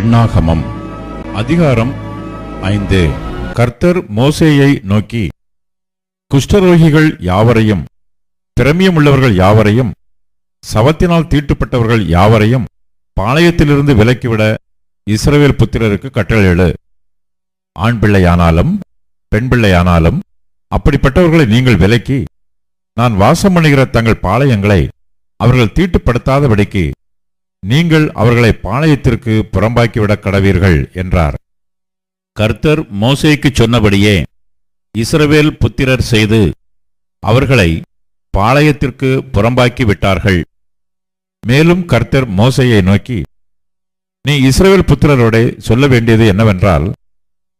எண்ணாகமம். அதிகாரம் ஐந்து. கர்த்தர் மோசேயை நோக்கி குஷ்டரோகிகள் யாவரையும் திறமியமுள்ளவர்கள் யாவரையும் சவத்தினால் தீட்டுப்பட்டவர்கள் யாவரையும் பாளையத்திலிருந்து விலக்கிவிட இஸ்ரவேல் புத்திரருக்கு கட்டளையிடு ஆண் பிள்ளையானாலும் பெண் பிள்ளையானாலும் அப்படிப்பட்டவர்களை நீங்கள் விலக்கி நான் வாசம் பண்ணுகிற தங்கள் பாளையங்களை அவர்கள் தீட்டுப்படுத்தாதபடிக்கு நீங்கள் அவர்களை பாளையத்திற்கு புறம்பாக்கிவிடக் கடவீர்கள் என்றார். கர்த்தர் மோசேக்குச் சொன்னபடியே இஸ்ரவேல் புத்திரர் செய்து அவர்களை பாளையத்திற்கு புறம்பாக்கி விட்டார்கள். மேலும் கர்த்தர் மோசையை நோக்கி நீ இஸ்ரவேல் புத்திரரோட சொல்ல வேண்டியது என்னவென்றால்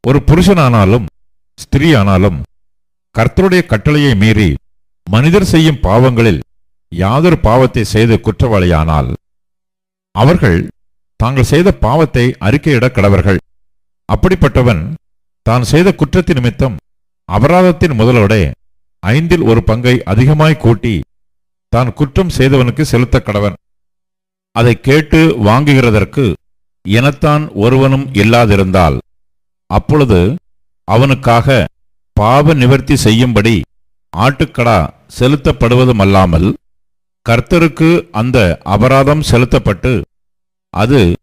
ஒரு புருஷனானாலும் ஸ்திரீயானாலும் கர்த்தருடைய கட்டளையை மீறி மனிதர் செய்யும் பாவங்களில் யாதொரு பாவத்தை செய்து குற்றவாளியானால் அவர்கள் தாங்கள் செய்த பாவத்தை அறிக்கையிட கடவர்கள். அப்படிப்பட்டவன் தான் செய்த குற்றத்தின் நிமித்தம் அபராதத்தின் முதலோட ஐந்தில் ஒரு பங்கை அதிகமாய் கூட்டி தான் குற்றம் செய்தவனுக்கு செலுத்த கடவன். அதை கேட்டு வாங்குகிறதற்கு எனத்தான் ஒருவனும் இல்லாதிருந்தால் அப்பொழுது அவனுக்காக பாவ நிவர்த்தி செய்யும்படி ஆட்டுக்கடா செலுத்தப்படுவதுமல்லாமல் கர்த்தருக்கு அந்த அபராதம் செலுத்தப்பட்டு அது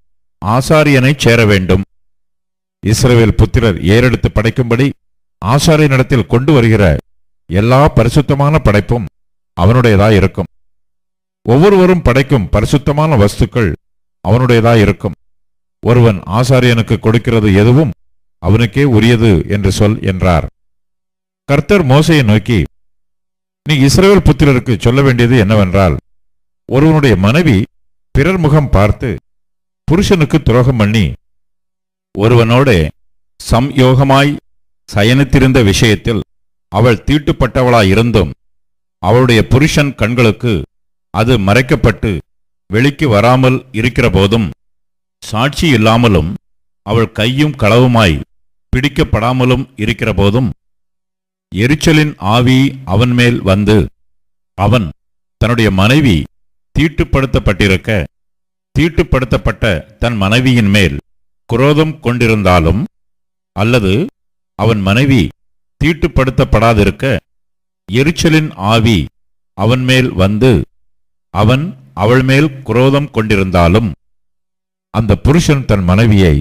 ஆசாரியனை சேர வேண்டும் இஸ்ரவேல் புத்திரர் ஏறெடுத்து படைக்கும்படி ஆசாரியனிடத்தில் கொண்டு வருகிற எல்லா பரிசுத்தமான படைப்பும் அவனுடையதாயிருக்கும் ஒவ்வொருவரும் படைக்கும் பரிசுத்தமான வஸ்துக்கள் அவனுடையதாயிருக்கும் ஒருவன் ஆசாரியனுக்கு கொடுக்கிறது எதுவும் அவனுக்கே உரியது என்று சொல் என்றார். கர்த்தர் மோசையை நோக்கி நீ இஸ்ரேல் புத்திரருக்கு சொல்ல வேண்டியது என்னவென்றால் ஒருவனுடைய மனைவி பிறர் முகம் பார்த்து புருஷனுக்கு துரோகம் பண்ணி ஒருவனோட சம்யோகமாய் சயனித்திருந்த விஷயத்தில் அவள் தீட்டுப்பட்டவளாயிருந்தும் அவளுடைய புருஷன் கண்களுக்கு அது மறைக்கப்பட்டு வெளிக்கு வராமல் இருக்கிற போதும் சாட்சி இல்லாமலும் அவள் கையும் களவுமாய் பிடிக்கப்படாமலும் இருக்கிற போதும் எரிச்சலின் ஆவி அவன் மேல் வந்து அவன் தன்னுடைய மனைவி தீட்டுப்படுத்தப்பட்டிருக்க தீட்டுப்படுத்தப்பட்ட தன் மனைவியின் மேல் குரோதம் கொண்டிருந்தாலும் அல்லது அவன் மனைவி தீட்டுப்படுத்தப்படாதிருக்க எரிச்சலின் ஆவி அவன் மேல் வந்து அவன் அவள் மேல் குரோதம் கொண்டிருந்தாலும் அந்த புருஷன் தன் மனைவியை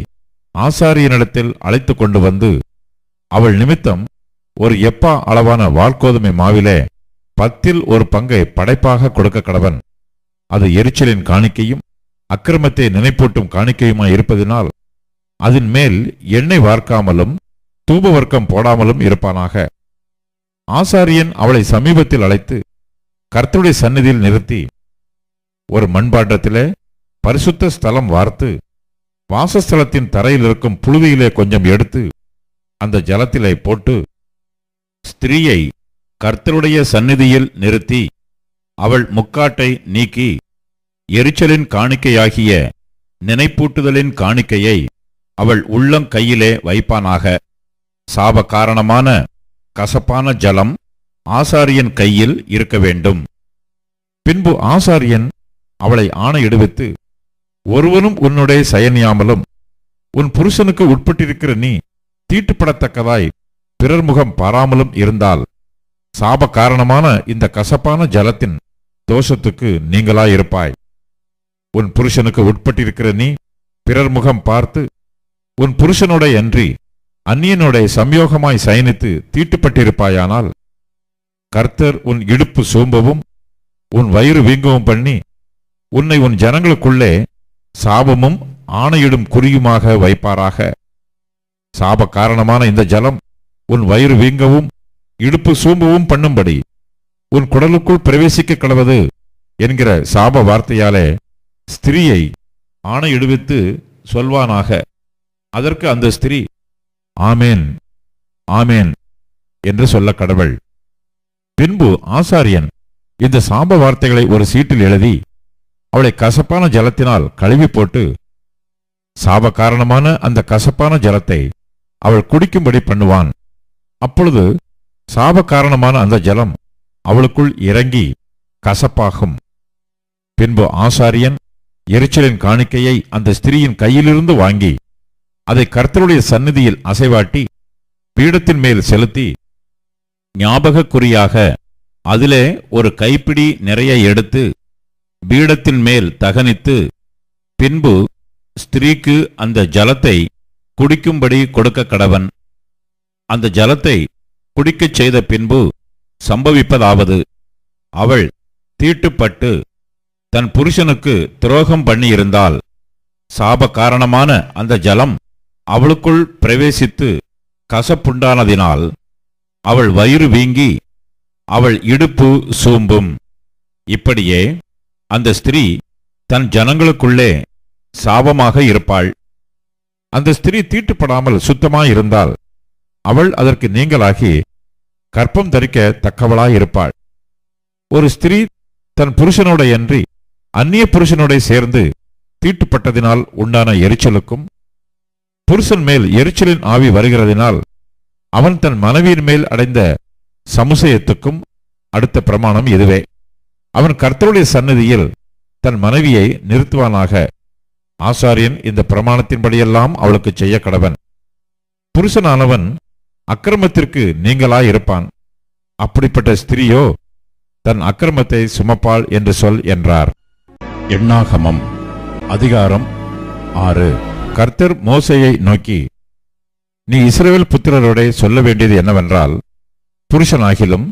ஆசாரியனிடத்தில் அழைத்து கொண்டு வந்து அவள் நிமித்தம் ஒரு எப்பா அளவான வால்கோதுமை மாவிலே பத்தில் ஒரு பங்கை படைப்பாக கொடுக்க கடவன். அது எரிச்சலின் காணிக்கையும் அக்கிரமத்தை நினைப்பூட்டும் காணிக்கையுமாய் இருப்பதினால் அதன் மேல் எண்ணெய் வார்க்காமலும் தூப வர்க்கம் போடாமலும் இருப்பானாக. ஆசாரியன் அவளை சமீபத்தில் அழைத்து கர்த்தருடைய சந்நிதியில் நிறுத்தி ஒரு மண்பாண்டத்திலே பரிசுத்த ஸ்தலம் வார்த்து வாசஸ்தலத்தின் தரையில் இருக்கும் புழுதியிலே கொஞ்சம் எடுத்து அந்த ஜலத்திலே போட்டு ஸ்திரீயை கர்த்தருடைய சந்நிதியில் நிறுத்தி அவள் முக்காட்டை நீக்கி எரிச்சலின் காணிக்கையாகிய நினைப்பூட்டுதலின் காணிக்கையை அவள் உள்ளங்கையிலே வைப்பானாக. சாப காரணமான கசப்பான ஜலம் ஆசாரியன் கையில் இருக்க வேண்டும். பின்பு ஆசாரியன் அவளை ஆணையிடுவித்து ஒருவனும் உன்னுடைய சயனியாமலும் உன் புருஷனுக்கு உட்பட்டிருக்கிற நீ தீட்டுப்படத்தக்கதாய் பிறர் முகம் பாராமலும் இருந்தால் சாப காரணமான இந்த கசப்பான ஜலத்தின் தோஷத்துக்கு நீங்களாயிருப்பாய். உன் புருஷனுக்கு உட்பட்டிருக்கிற நீ பிறர் முகம் பார்த்து உன் புருஷனுடைய அன்றி அந்நியனுடைய சம்யோகமாய் சயனித்து தீட்டுப்பட்டிருப்பாயானால் கர்த்தர் உன் இடுப்பு சோம்பவும் உன் வயிறு வீங்கவும் பண்ணி உன்னை உன் ஜனங்களுக்குள்ளே சாபமும் ஆணையிடும் குறியுமாக வைப்பாராக. சாப காரணமான இந்த ஜலம் உன் வயிறு வீங்கவும் இடுப்பு சூம்பவும் பண்ணும்படி. உன் குடலுக்குள் பிரவேசிக்க கடவது என்கிற சாப வார்த்தையாலே ஸ்திரீயை ஆணையிடுவித்து சொல்வானாக. அதற்கு அந்த ஸ்திரீ ஆமேன் ஆமேன் என்று சொல்ல கடவுள். பின்பு ஆசாரியன் இந்த சாப வார்த்தைகளை ஒரு சீட்டில் எழுதி அவளை கசப்பான ஜலத்தினால் கழுவி போட்டு சாப காரணமான அந்த கசப்பான ஜலத்தை அவள் குடிக்கும்படி பண்ணுவான். அப்பொழுது சாப காரணமான அந்த ஜலம் அவளுக்குள் இறங்கி கசப்பாகும். பின்பு ஆசாரியன் எரிச்சலின் காணிக்கையை அந்த ஸ்திரீயின் கையிலிருந்து வாங்கி அதை கர்த்தருடைய சந்நிதியில் அசைவாட்டி பீடத்தின் மேல் செலுத்தி ஞாபகக்குறியாக அதிலே ஒரு கைப்பிடி நிறைய எடுத்து பீடத்தின் மேல் தகனித்து பின்பு ஸ்திரீக்கு அந்த ஜலத்தை குடிக்கும்படி கொடுக்க கடவன் அந்த ஜலத்தை குடிக்கச் செய்த பின்பு சம்பவிப்பதாவது. அவள் தீட்டுப்பட்டு தன் புருஷனுக்கு துரோகம் பண்ணியிருந்தால் சாப காரணமான அந்த ஜலம் அவளுக்குள் பிரவேசித்து கசப்புண்டானதினால் அவள் வயிறு வீங்கி அவள் இடுப்பு சூம்பும். இப்படியே அந்த ஸ்திரீ தன் ஜனங்களுக்குள்ளே சாபமாக இருப்பாள். அந்த ஸ்திரீ தீட்டுப்படாமல் சுத்தமாயிருந்தால் அவள் அதற்கு நீங்களாகி கற்பம் தரிக்க தக்கவளாயிருப்பாள். ஒரு ஸ்திரீ தன் புருஷனோடையன்றி அந்நிய புருஷனோட சேர்ந்து தீட்டுப்பட்டதினால் உண்டான எரிச்சலுக்கும் புருஷன் மேல் எரிச்சலின் ஆவி வருகிறதினால் அவன் தன் மனைவியின் மேல் அடைந்த சமுசயத்துக்கும் அடுத்த பிரமாணம் இதுவே. அவன் கர்த்தருடைய சன்னதியில் தன் மனைவியை நிறுத்துவானாக. ஆசாரியன் இந்த பிரமாணத்தின்படியெல்லாம் அவளுக்கு செய்ய கடவன். புருஷனானவன் அக்கிரமத்திற்கு நீங்களாயிருப்பான் அப்படிப்பட்ட ஸ்திரீயோ தன் அக்கிரமத்தை சுமப்பாள் என்று சொல் என்றார். எண்ணாகமம் அதிகாரம் ஆறு. கர்த்தர் மோசேயை நோக்கி நீ இஸ்ரவேல் புத்திரரோடே சொல்ல வேண்டியது என்னவென்றால் புருஷனாகிலும்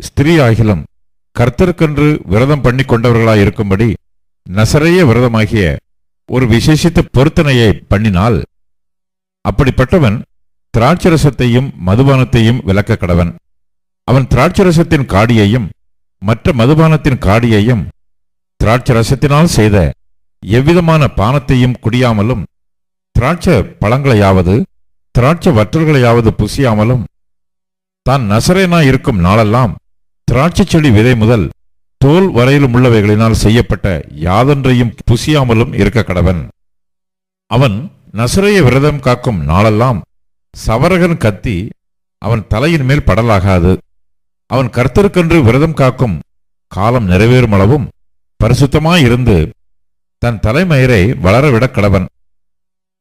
ஸ்திரீயாகிலும் கர்த்தருக்கென்று விரதம் பண்ணி கொண்டவர்களாயிருக்கும்படி நசரைய விரதமாகிய ஒரு விசேஷித்த பொருத்தனையை பண்ணினால் அப்படிப்பட்டவன் திராட்சரசத்தையும் மதுபானத்தையும் விலக்க கடவன். அவன் திராட்சரசத்தின் காடியையும் மற்ற மதுபானத்தின் காடியையும் திராட்சரசத்தினால் செய்த எவ்விதமான பானத்தையும் குடியாமலும் திராட்ச பழங்களையாவது திராட்ச வற்றல்களையாவது புசியாமலும் தான் நசரேனா இருக்கும் நாளெல்லாம் திராட்சை செடி விதை முதல் தோல் வரையிலும் உள்ளவைகளினால் செய்யப்பட்ட யாதொன்றையும் புசியாமலும் இருக்க கடவன். அவன் நசரைய விரதம் காக்கும் நாளெல்லாம் சவரகன் கத்தி அவன் தலையின் மேல் படலாகாது. அவன் கர்த்தருக்கென்று விரதம் காக்கும் காலம் நிறைவேறும் அளவும் பரிசுத்தமாயிருந்து தன் தலைமயிரை வளரவிடக் கடவன்.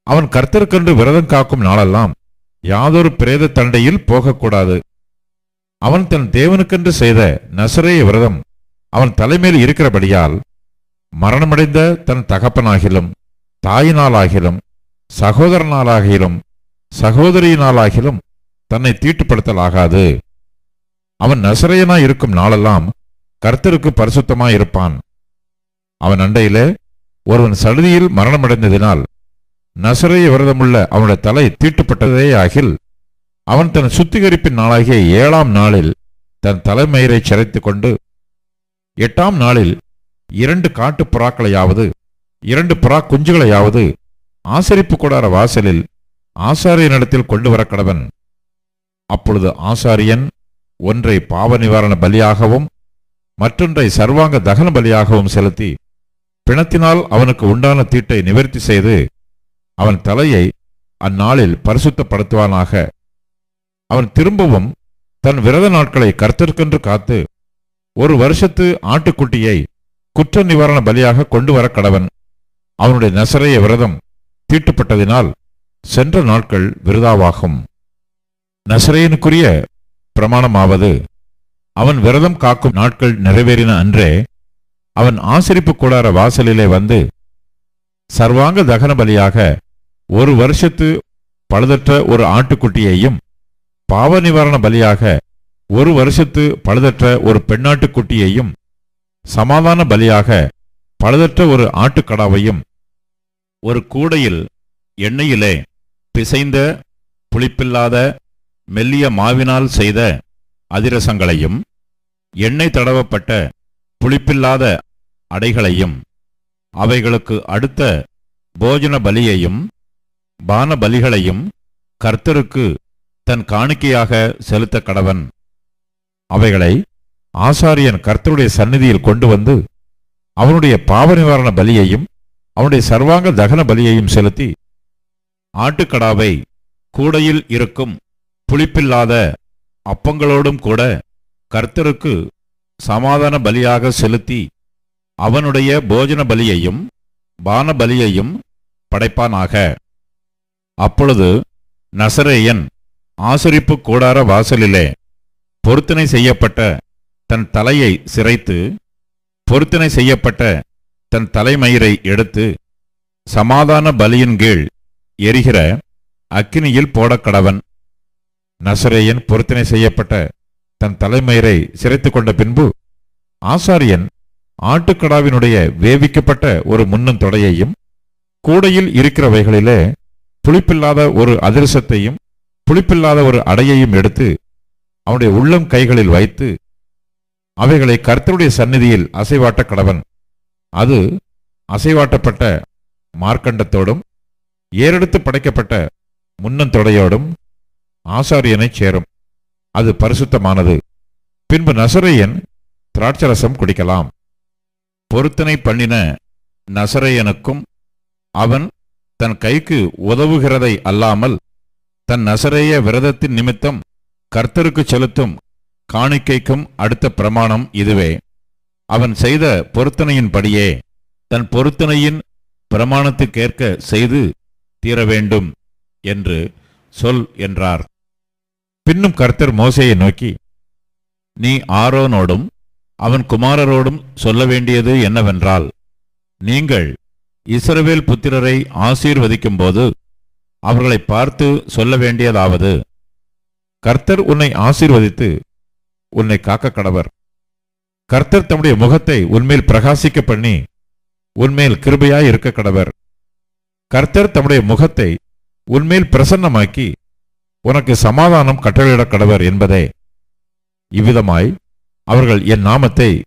அவன் கர்த்தருக்கென்று விரதம் காக்கும் நாளெல்லாம் யாதொரு பிரேத தண்டையில் போகக்கூடாது. அவன் தன் தேவனுக்கென்று செய்த நசரேய விரதம் அவன் தலைமையில் இருக்கிறபடியால் மரணமடைந்த தன் தகப்பனாகிலும் தாயினாலாகிலும் சகோதரனாலாகிலும் சகோதரியினாலாகிலும் தன்னை தீட்டுப்படுத்தலாகாது. அவன் நசரையனாய் இருக்கும் நாளெல்லாம் கர்த்தருக்கு பரிசுத்தமாயிருப்பான் அவன் அண்டையிலே ஒருவன் சடுதியில் மரணமடைந்ததினால் நசரைய விரதமுள்ள அவனுடைய தலை தீட்டுப்பட்டதே ஆகில் அவன் தன் சுத்திகரிப்பின் நாளாகிய ஏழாம் நாளில் தன் தலைமயிரை சிரைத்துக் கொண்டு எட்டாம் நாளில் இரண்டு காட்டுப் புறாக்களையாவது இரண்டு புறா குஞ்சுகளையாவது ஆசரிப்பு கூடார வாசலில் ஆசாரியனிடத்தில் கொண்டு வர கடவன் அப்பொழுது ஆசாரியன் ஒன்றை பாவ நிவாரண பலியாகவும் மற்றொன்றை சர்வாங்க தகன பலியாகவும் செலுத்தி பிணத்தினால் அவனுக்கு உண்டான தீட்டை நிவர்த்தி செய்து அவன் தலையை அந்நாளில் பரிசுத்தப்படுத்துவானாக. அவன் திரும்பவும் தன் விரத நாட்களை கர்த்தர்க்கென்று காத்து ஒரு வருஷத்து ஆட்டுக்குட்டியை குற்ற நிவாரண பலியாக கொண்டு வர கடவன் அவனுடைய நசரைய விரதம் தீட்டுப்பட்டதினால் சென்ற நாட்கள் விருதாவாகும். நசரேயனுக்குரிய பிரமாணமாவது அவன் விரதம் காக்கும் நாட்கள் நிறைவேறின அன்றே அவன் ஆசரிப்பு கூடார வாசலிலே வந்து சர்வாங்க தகன பலியாக ஒரு வருஷத்து பழுதற்ற ஒரு ஆட்டுக்குட்டியையும் பாவ நிவாரண பலியாக ஒரு வருஷத்து பழுதற்ற ஒரு பெண்ணாட்டுக்குட்டியையும் சமாதான பலியாக பழுதற்ற ஒரு ஆட்டுக்கடாவையும் ஒரு கூடையில் எண்ணெயிலே பிசைந்த புளிப்பில்லாத மெல்லிய மாவினால் செய்த அதிரசங்களையும் எண்ணெய் தடவப்பட்ட புளிப்பில்லாத அடைகளையும் அவைகளுக்கு அடுத்த போஜன பலியையும் பான பலிகளையும் கர்த்தருக்கு தன் காணிக்கையாக செலுத்த கடவன். அவைகளை ஆசாரியன் கர்த்தருடைய சந்நிதியில் கொண்டு வந்து அவனுடைய பாவ நிவாரண பலியையும் அவனுடைய சர்வாங்க தகன பலியையும் செலுத்தி ஆட்டுக்கடாவை கூடையில் இருக்கும் புளிப்பில்லாத அப்பங்களோடும் கூட கர்த்தருக்கு சமாதான பலியாக செலுத்தி அவனுடைய போஜன பலியையும் பான பலியையும் படைப்பானாக. அப்பொழுது நசரேயன் ஆசரிப்பு கூடார வாசலிலே பொருத்தனை செய்யப்பட்ட தன் தலையை சிரைத்து பொருத்தனை செய்யப்பட்ட தன் தலைமயிரை எடுத்து சமாதான பலியின் கீழ் எரிகிற அக்கினியில் போடக்கடவன். நசரேயன் பொருத்தனை செய்யப்பட்ட தன் தலைமயிரை சிரைத்து கொண்ட பின்பு ஆசாரியன் ஆட்டுக்கடாவினுடைய வேவிக்கப்பட்ட ஒரு முன்னும் தொடையையும் கூடையில் இருக்கிறவைகளிலே புளிப்பில்லாத ஒரு அதிரசத்தையும் புளிப்பில்லாத ஒரு அடையையும் எடுத்து அவனுடைய உள்ளம் கைகளில் வைத்து அவைகளை கர்த்தருடைய சந்நிதியில் அசைவாட்ட கடவன் அது அசைவாட்டப்பட்ட மார்க்கண்டத்தோடும் ஏறெடுத்து படைக்கப்பட்ட முன்னந்தொடையோடும் ஆசாரியனைச் சேரும். அது பரிசுத்தமானது. பின்பு நசரையன் திராட்சரசம் குடிக்கலாம். பொருத்தனை பண்ணின நசரையனுக்கும் அவன் தன் கைக்கு உதவுகிறதை அல்லாமல் தன் நசரேய விரதத்தின் நிமித்தம் கர்த்தருக்கு செலுத்தும் காணிக்கைக்கும் அடுத்த பிரமாணம் இதுவே. அவன் செய்த பொருத்தனையின்படியே தன் பொருத்தனையின் பிரமாணத்துக்கேற்க செய்து தீர வேண்டும் என்று சொல் என்றார். பின்னும் கர்த்தர் மோசையை நோக்கி நீ ஆரோனோடும் அவன் குமாரரோடும் சொல்ல வேண்டியது என்னவென்றால் நீங்கள் இஸ்ரவேல் புத்திரரை ஆசீர்வதிக்கும்போது அவர்களை பார்த்து சொல்ல வேண்டியதாவது. கர்த்தர் உன்னை ஆசீர்வதித்து உன்னை காக்க கடவர். கர்த்தர் தம்முடைய முகத்தை உன்மேல் பிரகாசிக்க பண்ணி உன்மேல் கிருபையாய் இருக்க கடவர். கர்த்தர் தம்முடைய முகத்தை உன்மேல் பிரசன்னமாக்கி உனக்கு சமாதானம் கட்டளையிடக் கடவர் என்பதே. இவ்விதமாய் அவர்கள் என் நாமத்தை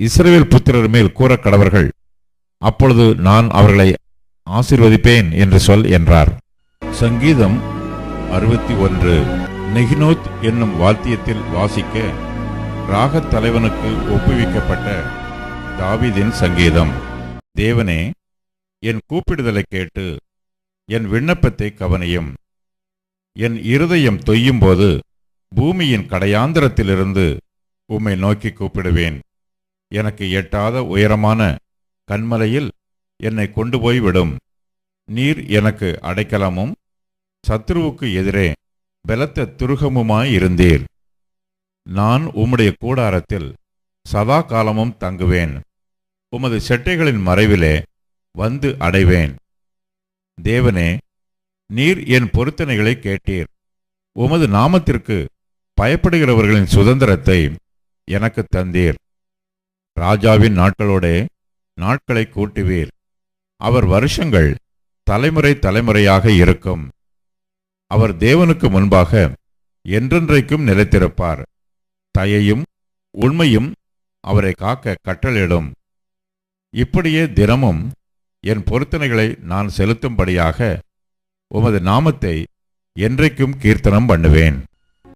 இஸ்ரேல் புத்திரர் மேல் கூற கடவர்கள். அப்பொழுது நான் அவர்களை ஆசிர்வதிப்பேன் என்று சொல் என்றார். சங்கீதம் அறுபத்தி ஒன்று. நெகினோத் என்னும் வாத்தியத்தில் வாசிக்க ராகத் தலைவனுக்கு ஒப்புவிக்கப்பட்ட தாவிதின் சங்கீதம். தேவனே என் கூப்பிடுதலை கேட்டு என் விண்ணப்பத்தை கவனியும். என் இருதயம் தொய்யும்போது பூமியின் கடையாந்திரத்திலிருந்து உம்மை நோக்கி கூப்பிடுவேன். எனக்கு எட்டாத உயரமான கண்மலையில் என்னை கொண்டு போய் விடும். நீர் எனக்கு அடைக்கலமும் சத்ருவுக்கு எதிரே பலத்த துருகமுமாயிருந்தீர் நான் உம்முடைய கூடாரத்தில் சதா காலமும் தங்குவேன். உமது செட்டைகளின் மறைவிலே வந்து அடைவேன். தேவனே நீர் என் பொருத்தனைகளை கேட்டீர். உமது நாமத்திற்கு பயப்படுகிறவர்களின் சுதந்திரத்தை எனக்கு தந்தீர். ராஜாவின் நாட்களோடே நாட்களை கூட்டுவீர். அவர் வருஷங்கள் தலைமுறை தலைமுறையாக இருக்கும். அவர் தேவனுக்கு முன்பாக என்றென்றைக்கும் நிலைத்திருப்பார். தயையும் உண்மையும் அவரை காக்க கட்டளிடும் இப்படியே தினமும் என் பொருத்தனைகளை நான் செலுத்தும்படியாக உமது நாமத்தை என்றைக்கும் கீர்த்தனம் பண்ணுவேன்.